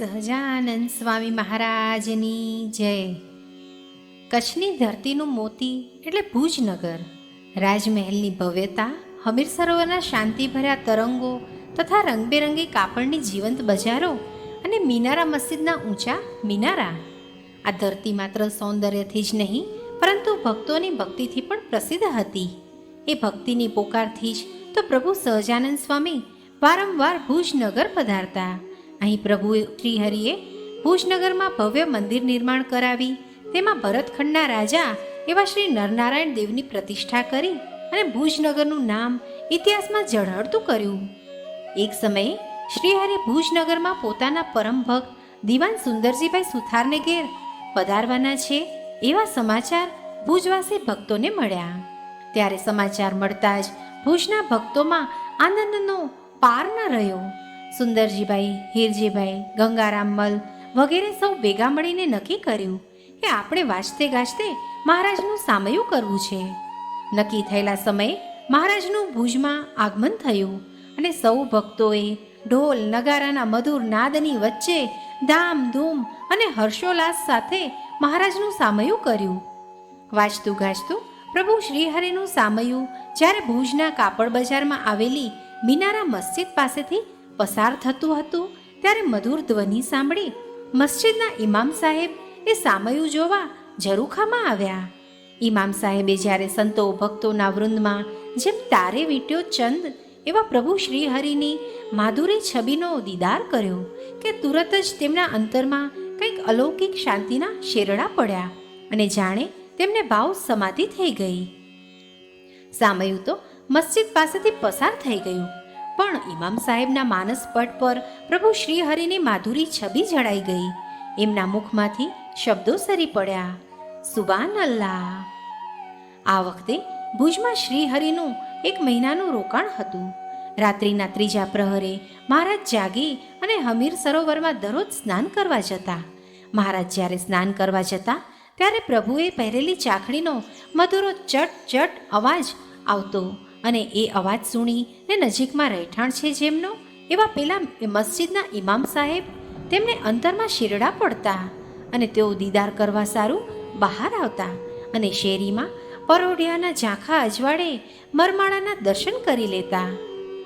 સહજાનંદ સ્વામી મહારાજની જય. કચ્છની ધરતીનું મોતી એટલે ભુજનગર. રાજમહેલની ભવ્યતા, હમીર સરોવરના શાંતિભર્યા તરંગો તથા રંગબેરંગી કાપડની જીવંત બજારો અને મિનારા મસ્જિદના ઊંચા મિનારા. આ ધરતી માત્ર સૌંદર્યથી જ નહીં, પરંતુ ભક્તોની ભક્તિથી પણ પ્રસિદ્ધ હતી. એ ભક્તિની પોકારથી જ તો પ્રભુ સહજાનંદ સ્વામી વારંવાર ભુજનગર પધારતા. અહીં પ્રભુ શ્રીહરિએ ભુજનગરમાં ભવ્ય મંદિર નિર્માણ કરાવી, તેમાં ભરતખંડના રાજા એવા શ્રી નરનારાયણ દેવની પ્રતિષ્ઠા કરી અને ભુજનગરનું નામ ઇતિહાસમાં ઝળહળતું કર્યું. એક સમયે શ્રીહરિ ભુજનગરમાં પોતાના પરમ ભક્ત દિવાન સુંદરજીભાઈ સુથારને ઘેર પધારવાના છે એવા સમાચાર ભુજવાસી ભક્તોને મળ્યા. ત્યારે સમાચાર મળતા જ ભુજના ભક્તોમાં આનંદનો પાર ન રહ્યો. સુંદરજીભાઈ, હીરજીભાઈ ગંગારામમલ વગેરે સૌ ભેગા મળીને નક્કી કર્યું કે આપણે વાંચતે ગાજતે મહારાજનું સામયું કરવું છે. નક્કી થયેલા સમયે મહારાજનું ભુજમાં આગમન થયું અને સૌ ભક્તોએ ઢોલ, નગારાના મધુર નાદની વચ્ચે ધામધૂમ અને હર્ષોલ્લાસ સાથે મહારાજનું સામયું કર્યું. વાંચતું ગાજતું પ્રભુ શ્રીહરિનું સામયું જ્યારે ભુજના કાપડ બજારમાં આવેલી મિનારા મસ્જિદ પાસેથી પસાર થતું હતું ત્યારે મધુર ધ્વનિ સાંભળી મસ્જિદના ઇમામ સાહેબ એ સામયું જોવા ઝરૂખામાં આવ્યા. ઇમામ સાહેબે જ્યારે સંતો ભક્તોના વૃંદમાં જેમ તારે વીટ્યો ચંદ એવા પ્રભુ શ્રી હરિની માધુરી છબીનો દીદાર કર્યો કે તુરત જ તેમના અંતરમાં કંઈક અલૌકિક શાંતિના શેરડા પડ્યા અને જાણે તેમને ભાવ સમાધિ થઈ ગઈ. સામયું તો મસ્જિદ પાસેથી પસાર થઈ ગયું. પણ ઇમામ સાહેબના માનસ પટ પર પ્રભુ શ્રીહરિની માધુરી છબી જડાઈ ગઈ. એમના મુખમાંથી શબ્દો સરી પડ્યા. સુબાન અલ્લાહ. આ વખતે ભુજમાં શ્રીહરિનું એક મહિનાનું રોકાણ હતું. રાત્રિના ત્રીજા પ્રહરે મહારાજ જાગી અને હમીર સરોવરમાં દરરોજ સ્નાન કરવા જતા. મહારાજ જ્યારે સ્નાન કરવા જતા, ત્યારે પ્રભુએ પહેરેલી ચાખડીનો મધુરો ચટ ચટ અવાજ આવતો. અને એ અવાજ સુણીને નજીકમાં રહેઠાણ છે જેમનો, એવા પેલા મસ્જિદના ઇમામ સાહેબ તેમને અંતરમાં શીરડા પડતા અને તેઓ દીદાર કરવા સારું બહાર આવતા અને શેરીમાં પરોઢિયાના ઝાંખા અજવાળે મરમાળાના દર્શન કરી લેતા.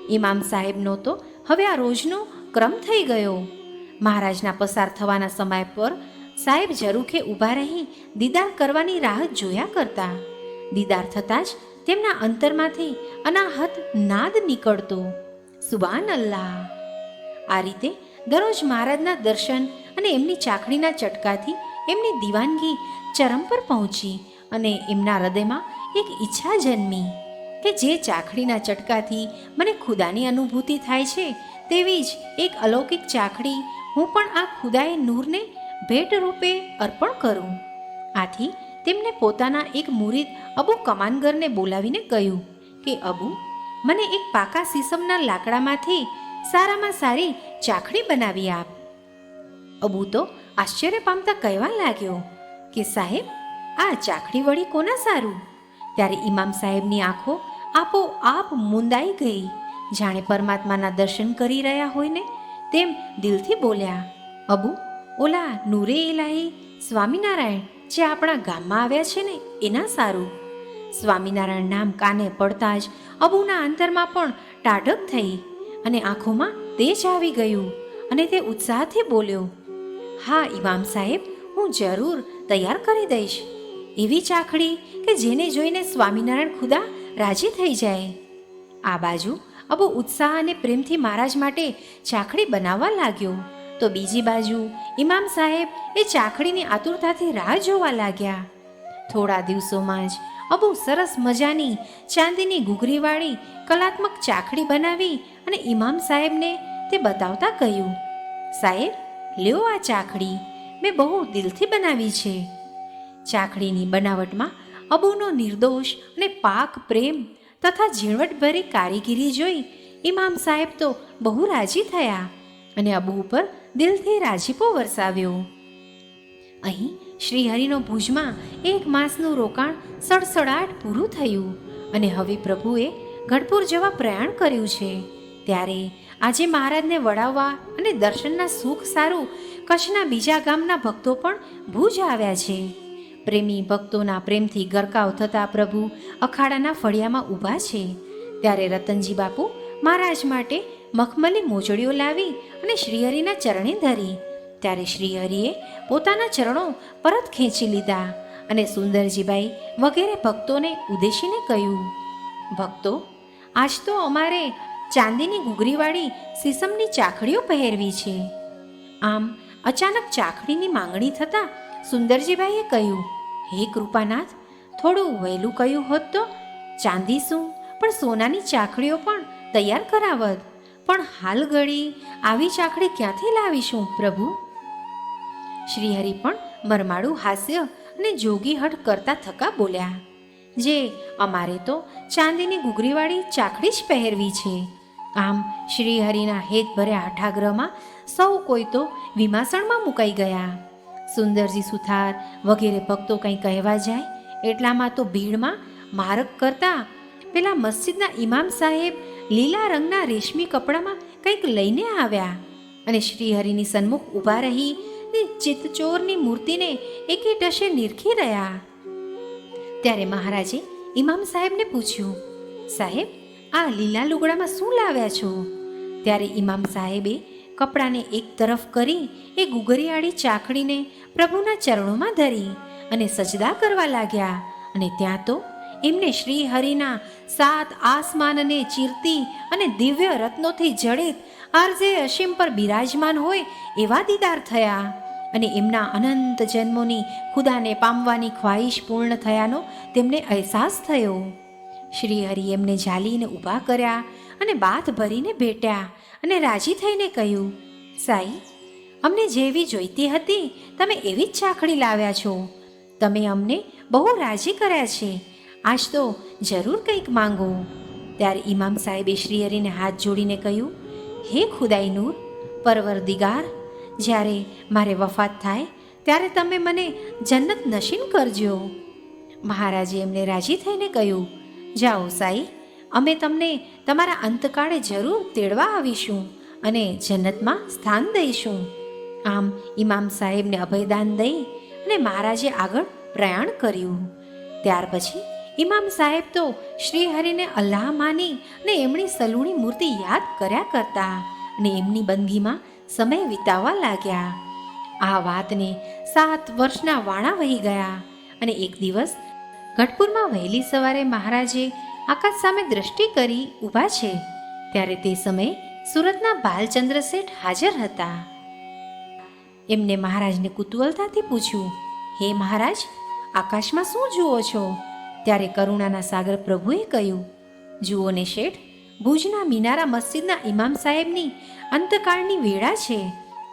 ઇમામ સાહેબનો તો હવે આ રોજનો ક્રમ થઈ ગયો. મહારાજના પસાર થવાના સમય પર સાહેબ જરૂખે ઊભા રહી દીદાર કરવાની રાહત જોયા કરતા. દીદાર થતાં જ તેમના અંતરમાંથી અનાહત નાદ નીકળતો. સુબાન અલ્લાહ. આ રીતે દરરોજ મહારાજના દર્શન અને એમની ચાખણીના ચટકાથી એમની દીવાનગી ચરમ પર પહોંચી અને એમના હૃદયમાં એક ઈચ્છા જન્મી કે જે ચાખડીના ચટકાથી મને ખુદાની અનુભૂતિ થાય છે તેવી જ એક અલૌકિક ચાખડી હું પણ આ ખુદાએ નૂરને ભેટ રૂપે અર્પણ કરું. આથી તેમને પોતાના એક મુરીદ અબુ કમાનગરને બોલાવીને કહ્યું કે, અબુ, મને એક પાકા સીસમના લાકડામાંથી સારામાં સારી ચાખડી બનાવી આપ. અબુ તો આશ્ચર્ય પામતા કહેવા લાગ્યો કે, સાહેબ, આ ચાખડી વળી કોના સારું? ત્યારે ઇમામ સાહેબની આંખો આપો આપ મુંદાઈ ગઈ. જાણે પરમાત્માના દર્શન કરી રહ્યા હોય ને તેમ દિલથી બોલ્યા, અબુ, ઓલા નૂરે ઇલાહી સ્વામિનારાયણ જે આપણા ગામમાં આવ્યા છે ને, એના સારું. સ્વામિનારાયણ નામ કાને પડતા જ અબુના અંતરમાં પણ ટાઢક થઈ અને આંખોમાં તેજ આવી ગયું અને તે ઉત્સાહથી બોલ્યો, હા ઇમામ સાહેબ, હું જરૂર તૈયાર કરી દઈશ. એવી ચાખડી કે જેને જોઈને સ્વામિનારાયણ ખુદા રાજી થઈ જાય. આ બાજુ અબુ ઉત્સાહ અને પ્રેમથી મહારાજ માટે ચાખડી બનાવવા લાગ્યો. તો બીજી બાજુ ઇમામ સાહેબ એ ચાખડીની આતુરતાથી રાહ જોવા લાગ્યા. થોડા દિવસોમાં જ અબુ સરસ મજાની ચાંદીની ઘૂઘરીવાળી કલાત્મક ચાખડી બનાવી અને ઇમામ સાહેબને તે બતાવતા કહ્યું, સાહેબ, લ્યો આ ચાખડી, મેં બહુ દિલથી બનાવી છે. ચાખડીની બનાવટમાં અબુનો નિર્દોષ અને પાક પ્રેમ તથા ઝીણવટભરી કારીગીરી જોઈ ઇમામ સાહેબ તો બહુ રાજી થયા. અને અબુ ઉપર દિલથી રાજીપો વરસાવ્યો. અહીં શ્રીહરિનો ભુજમાં એક માસનું રોકાણ સડસડાટ પૂરું થયું અને હવે પ્રભુએ ગઢપુર જવા પ્રયાણ કર્યું છે. ત્યારે આજે મહારાજને વડાવવા અને દર્શનના સુખ સારું કચ્છના બીજા ગામના ભક્તો પણ ભુજ આવ્યા છે. પ્રેમી ભક્તોના પ્રેમથી ગરકાવ થતા પ્રભુ અખાડાના ફળિયામાં ઊભા છે. ત્યારે રતનજી બાપુ મહારાજ માટે મખમલી મોજડીઓ લાવી અને શ્રીહરિના ચરણે ધરી. ત્યારે શ્રીહરિએ પોતાના ચરણો પરત ખેંચી લીધા અને સુંદરજીભાઈ વગેરે ભક્તોને ઉદ્દેશીને કહ્યું, ભક્તો, આજ તો અમારે ચાંદીની ઘૂઘરીવાળી સીસમની ચાખડીઓ પહેરવી છે. આમ અચાનક ચાખડીની માંગણી થતાં સુંદરજીભાઈએ કહ્યું, હે કૃપાનાથ, થોડું વહેલું કહ્યું હોત તો ચાંદી શું, પણ સોનાની ચાખડીઓ પણ તૈયાર કરાવત. પણ હાલ ઘડી આવી ચાકડી ક્યાંથી લાવીશું, પ્રભુ? શ્રીહરિ પણ મરમાડું હાસ્ય અને જોગીહટ કરતા થકા બોલ્યા, જે અમારે તો ચાંદીની ઘૂઘરીવાળી ચાકડી જ પહેરવી છે. આમ શ્રીહરિના હેતભર્યા હઠાગ્રહમાં સૌ કોઈ તો વિમાસણમાં મુકાઈ ગયા. સુંદરજી સુથાર વગેરે ભક્તો કંઈ કહેવા જાય એટલામાં તો ભીડમાં મારક કરતા પેલા મસ્જિદના ઇમામ સાહેબ લીલા રંગના રેશમી કપડામાં કંઈક લઈને આવ્યા અને શ્રીહરિની સન્મુખ ઊભા રહી ને ચિત્તચોરની મૂર્તિને એકે ટશે નિરખી રહ્યા. ત્યારે મહારાજે ઇમામ સાહેબને પૂછ્યું, સાહેબ, આ લીલા લુગડામાં શું લાવ્યા છો? ત્યારે ઇમામ સાહેબે કપડાને એક તરફ કરી એ ગુગરિયાળી ચાકડીને પ્રભુના ચરણોમાં ધરી અને સજદા કરવા લાગ્યા અને ત્યાં તો એમને શ્રી હરિના સાત આસમાનને ચીરતી અને દિવ્ય રત્નોથી જડિત આરજે અસીમ પર બિરાજમાન હોય એવા દીદાર થયા. અને એમના અનંત જન્મોની ખુદાને પામવાની ખ્વાહિશ પૂર્ણ થયાનો તેમને અહેસાસ થયો. શ્રી હરિ એમને જાલીને ઊભા કર્યા અને બાથ ભરીને ભેટ્યા અને રાજી થઈને કહ્યું, સાઈ, અમને જેવી જોઈતી હતી, તમે એવી જ ચાખડી લાવ્યા છો. તમે અમને બહુ રાજી કર્યા છે. આજ તો જરૂર કંઈક માંગો. ત્યારે ઇમામ સાહેબે શ્રી હરિને હાથ જોડીને કહ્યું, હે ખુદાઈ નૂર, પરવરદિગાર, જ્યારે મારે વફાત થાય, ત્યારે તમે મને જન્નત નશીન કરજો. મહારાજે એમને રાજી થઈને કહ્યું, જાઓ સાઈ, અમે તમને તમારા અંતકાળે જરૂર તેડવા આવીશું અને જન્નતમાં સ્થાન દઈશું. આમ ઇમામ સાહેબને અભયદાન દઈ અને મહારાજે આગળ પ્રયાણ કર્યું. ત્યાર પછી ઇમામ સાહેબ તો શ્રી હરિને અલ્લાહ માની અને એમની સલૂણી મૂર્તિ યાદ કર્યા કરતા અને એમની બંદગીમાં સમય વિતાવવા લાગ્યા. આ વાતને સાત વર્ષના વાણા વહી ગયા અને એક દિવસ ગઢપુરમાં વહેલી સવારે મહારાજે આકાશ સામે દ્રષ્ટિ કરી ઊભા છે. ત્યારે તે સમયે સુરતના બાલચંદ્ર શેઠ હાજર હતા. એમને મહારાજને કુતૂહલતાથી પૂછ્યું, હે મહારાજ, આકાશમાં શું જુઓ છો? ત્યારે કરુણાના સાગર પ્રભુએ કહ્યું, જુઓ ને શેઠ, ભુજના મિનારા મસ્જિદના ઇમામ સાહેબની અંતકાળની વેળા છે.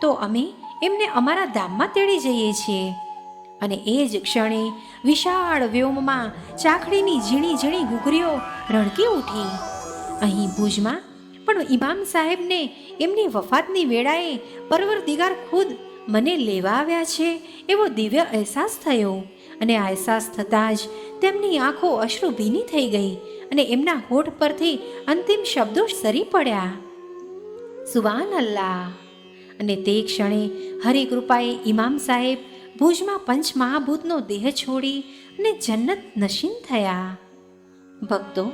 તો અમે એમને અમારા ધામમાં તેડી જઈએ છીએ. અને એ જ ક્ષણે વિશાળ વ્યોમમાં ચાખડીની ઝીણી ઝીણી ઘૂઘરીઓ રણકી ઉઠી. અહીં ભુજમાં પણ ઇમામ સાહેબને એમની વફાતની વેળાએ પરવરદિગાર ખુદ મને લેવા આવ્યા છે એવો દિવ્ય અહેસાસ થયો. અને આ અહેસાસ થતાં જ તેમની આંખો અશ્રુ ભીની થઈ ગઈ અને એમના હોઠ પરથી અંતિમ શબ્દો સરી પડ્યા. સુવાન અલ્લાહ. અને તે ક્ષણે હરિકૃપાએ ઇમામ સાહેબ ભુજમાં પંચ મહાભૂતનો દેહ છોડી અને જન્નત નશીન થયા. ભક્તો,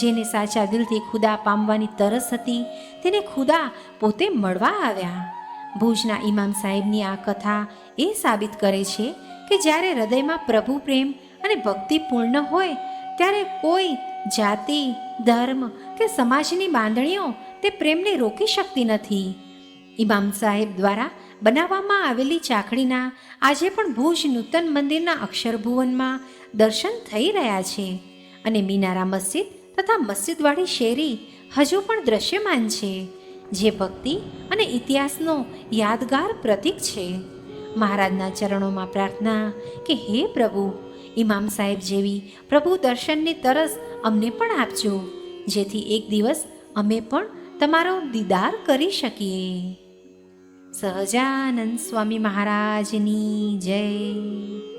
જેને સાચા દિલથી ખુદા પામવાની તરસ હતી, તેને ખુદા પોતે મળવા આવ્યા. ભુજના ઇમામ સાહેબની આ કથા એ સાબિત કરે છે કે જ્યારે હૃદયમાં પ્રભુ પ્રેમ અને ભક્તિ પૂર્ણ હોય, ત્યારે કોઈ જાતિ, ધર્મ કે સમાજની બાંધણીઓ તે પ્રેમને રોકી શકતી નથી. ઇમામ સાહેબ દ્વારા બનાવવામાં આવેલી ચાકડીના આજે પણ ભુજ નૂતન મંદિરના અક્ષરભુવનમાં દર્શન થઈ રહ્યા છે અને મિનારા મસ્જિદ તથા મસ્જિદવાળી શેરી હજુ પણ દ્રશ્યમાન છે. જે ભક્તિ અને ઇતિહાસનો યાદગાર પ્રતીક છે. મહારાજના ચરણોમાં પ્રાર્થના કે હે પ્રભુ ઇમામ સાહેબ જેવી પ્રભુ દર્શનની તરસ અમને પણ આપજો, જેથી એક દિવસ અમે પણ તમારો દીદાર કરી શકીએ. સહજાનંદ સ્વામી મહારાજની જય.